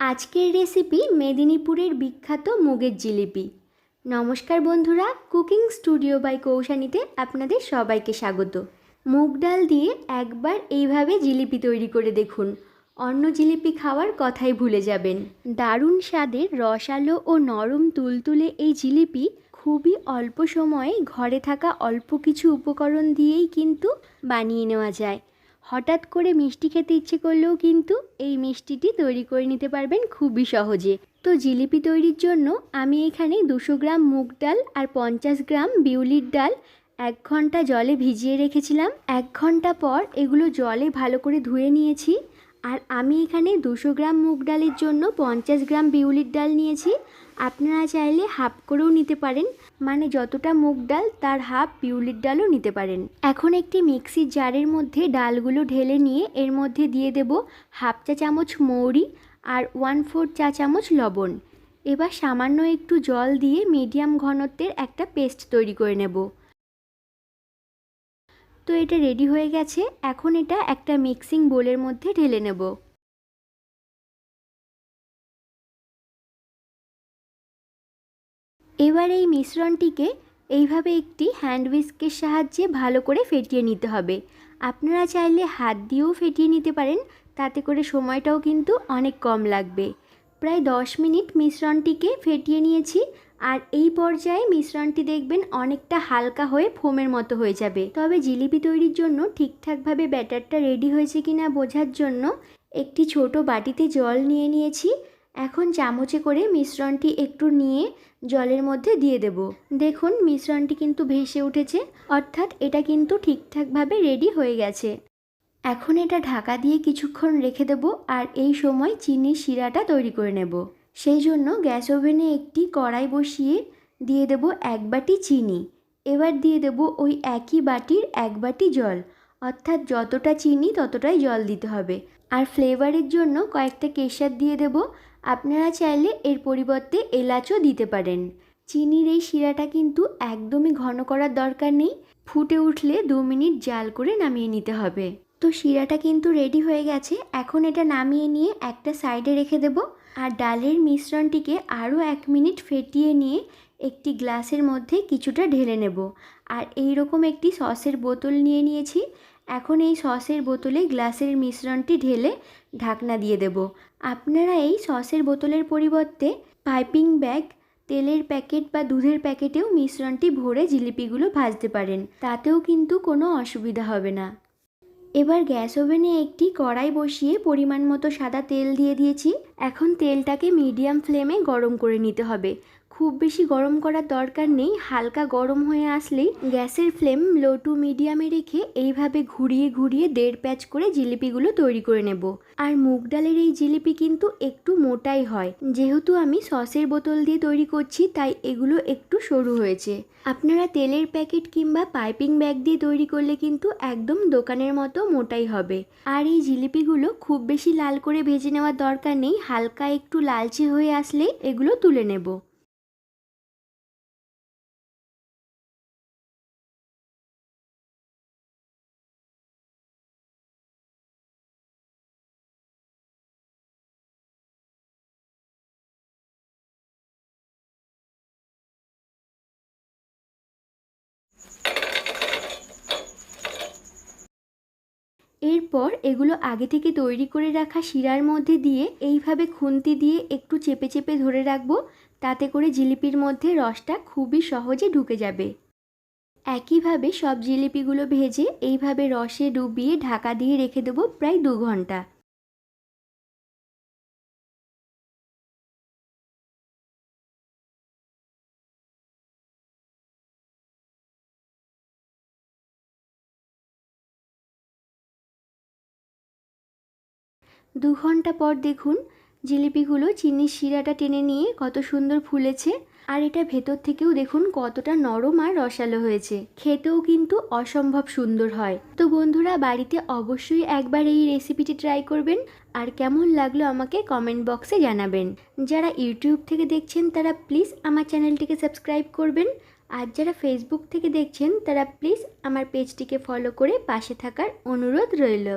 আজকের রেসিপি মেদিনীপুরের বিখ্যাত মুগের জিলিপি। নমস্কার বন্ধুরা, কুকিং স্টুডিও বাই কৌশানীতে আপনাদের সবাইকে স্বাগত। মুগ ডাল দিয়ে একবার এইভাবে জিলিপি তৈরি করে দেখুন। অন্য জিলিপি খাওয়ার কথাই ভুলে যাবেন। দারুণ স্বাদের রসালো ও নরম তুলতুলে এই জিলিপি খুবই অল্প সময়ে ঘরে থাকা অল্প কিছু উপকরণ দিয়েই কিন্তু বানিয়ে নেওয়া যায়। হঠাৎ করে মিষ্টি খেতে ইচ্ছে করলেও কিন্তু এই মিষ্টিটি তৈরি করে নিতে পারবেন খুবই সহজে। তো জিলিপি তৈরির জন্য আমি এখানে দুশো গ্রাম মুগ ডাল আর পঞ্চাশ গ্রাম বিউলির ডাল এক ঘণ্টা জলে ভিজিয়ে রেখেছিলাম। এক ঘণ্টা পর এগুলো জলে ভালো করে ধুয়ে নিয়েছি। আর আমি এখানে দুশো গ্রাম মুগ ডালের জন্য পঞ্চাশ গ্রাম বিউলির ডাল নিয়েছি। আপনারা চাইলে হাফ করেও নিতে পারেন। মানে যতটা মুগ ডাল, তার হাফ বিউলির ডালও নিতে পারেন। এখন একটি মিক্সির জারের মধ্যে ডালগুলো ঢেলে নিয়ে এর মধ্যে দিয়ে দেব হাফ চা চামচ মৌরি আর ওয়ান ফোর চা চামচ লবণ। এবার সামান্য একটু জল দিয়ে মিডিয়াম ঘনত্বের একটা পেস্ট তৈরি করে নেব। তো এটা রেডি হয়ে গেছে, এখন এটা একটা মিক্সিং বোলের মধ্যে ঢেলে নেব। এবার এই মিশ্রণটিকে এইভাবে একটি হ্যান্ড উইস্কের সাহায্যে ভালো করে ফেটিয়ে নিতে হবে। আপনারা চাইলে হাত দিয়েও ফেটিয়ে নিতে পারেন, তাতে করে সময়টাও কিন্তু অনেক কম লাগবে। প্রায় দশ মিনিট মিশ্রণটিকে ফেটিয়ে নিয়েছি আর এই পর্যায়ে মিশ্রণটি দেখবেন অনেকটা হালকা হয়ে ফোমের মতো হয়ে যাবে। তবে জিলিপি তৈরির জন্য ঠিকঠাকভাবে ব্যাটারটা রেডি হয়েছে কিনা বোঝার জন্য একটি ছোট বাটিতে জল নিয়ে নিয়েছি। এখন চামচে করে মিশ্রণটি একটু নিয়ে জলের মধ্যে দিয়ে দেব। দেখুন, মিশ্রণটি কিন্তু ভেসে উঠেছে। অর্থাৎ এটা কিন্তু ঠিকঠাকভাবে রেডি হয়ে গেছে। এখন এটা ঢাকা দিয়ে কিছুক্ষণ রেখে দেব আর এই সময় চিনির শিরাটা তৈরি করে নেব। সেই জন্য গ্যাস ওভেনে একটি কড়াই বসিয়ে দিয়ে দেব এক বাটি চিনি। এবার দিয়ে দেব ওই একই বাটির এক বাটি জল। অর্থাৎ যতটা চিনি ততটাই জল দিতে হবে। আর ফ্লেভারের জন্য কয়েকটা কেশার দিয়ে দেব। আপনারা চাইলে এর পরিবর্তে এলাচও দিতে পারেন। চিনির এই শিরাটা কিন্তু একদমই ঘন করার দরকার নেই। ফুটে উঠলে দু মিনিট জাল করে নামিয়ে নিতে হবে। তো শিরাটা কিন্তু রেডি হয়ে গেছে। এখন এটা নামিয়ে নিয়ে একটা সাইডে রেখে দেব। আর ডালের মিশ্রণটিকে আরও এক মিনিট ফেটিয়ে নিয়ে একটি গ্লাসের মধ্যে কিছুটা ঢেলে নেব। আর এই রকম একটি সসের বোতল নিয়ে নিয়েছি। এখন এই সসের বোতলে গ্লাসের মিশ্রণটি ঢেলে ঢাকনা দিয়ে দেব। আপনারা এই সসের বোতলের পরিবর্তে পাইপিং ব্যাগ, তেলের প্যাকেট বা দুধের প্যাকেটেও মিশ্রণটি ভরে জিলিপিগুলো ভাজতে পারেন। তাতেও কিন্তু কোনো অসুবিধা হবে না। এবার গ্যাস ওভেনে একটি কড়াই বসিয়ে পরিমাণ মতো সাদা তেল দিয়ে দিয়েছি। এখন তেলটাকে মিডিয়াম ফ্লেমে গরম করে নিতে হবে। খুব বেশি গরম করার দরকার নেই, হালকা গরম হয়ে আসলেই গ্যাসের ফ্লেম লো টু মিডিয়ামে রেখে এইভাবে ঘুরিয়ে ঘুরিয়ে দেড় প্যাচ করে জিলিপিগুলো তৈরি করে নেব। আর মুগ ডালের এই জিলিপি কিন্তু একটু মোটাই হয়। যেহেতু আমি সসের বোতল দিয়ে তৈরি করছি, তাই এগুলো একটু সরু হয়েছে। আপনারা তেলের প্যাকেট কিংবা পাইপিং ব্যাগ দিয়ে তৈরি করলে কিন্তু একদম দোকানের মতো মোটাই হবে। আর এই জিলিপিগুলো খুব বেশি লাল করে ভেজে নেওয়ার দরকার নেই, হালকা একটু লালচে হয়ে আসলে এগুলো তুলে নেব। এরপর এগুলো আগে থেকে তৈরি করে রাখা শিরার মধ্যে দিয়ে এইভাবে খুন্তি দিয়ে একটু চেপে চেপে ধরে রাখব। তাতে করে জিলিপির মধ্যে রসটা খুবই সহজে ঢুকে যাবে। একইভাবে সব জিলিপিগুলো ভেজে এইভাবে রসে ডুবিয়ে ঢাকা দিয়ে রেখে দেবো প্রায় দু ঘণ্টা। দু ঘণ্টা পর দেখুন জিলিপিগুলো চিনির শিরাটা টেনে নিয়ে কত সুন্দর ফুলেছে। আর এটা ভেতর থেকেও দেখুন কতটা নরম আর রসালো হয়েছে। খেতেও কিন্তু অসম্ভব সুন্দর হয়। তো বন্ধুরা, বাড়িতে অবশ্যই একবার এই রেসিপিটি ট্রাই করবেন আর কেমন লাগল আমাকে কমেন্ট বক্সে জানাবেন। যারা ইউটিউব থেকে দেখছেন তারা প্লিজ আমার চ্যানেলটিকে সাবস্ক্রাইব করবেন। আর যারা ফেসবুক থেকে দেখছেন তারা প্লিজ আমার পেজটিকে ফলো করে পাশে থাকার অনুরোধ রইল।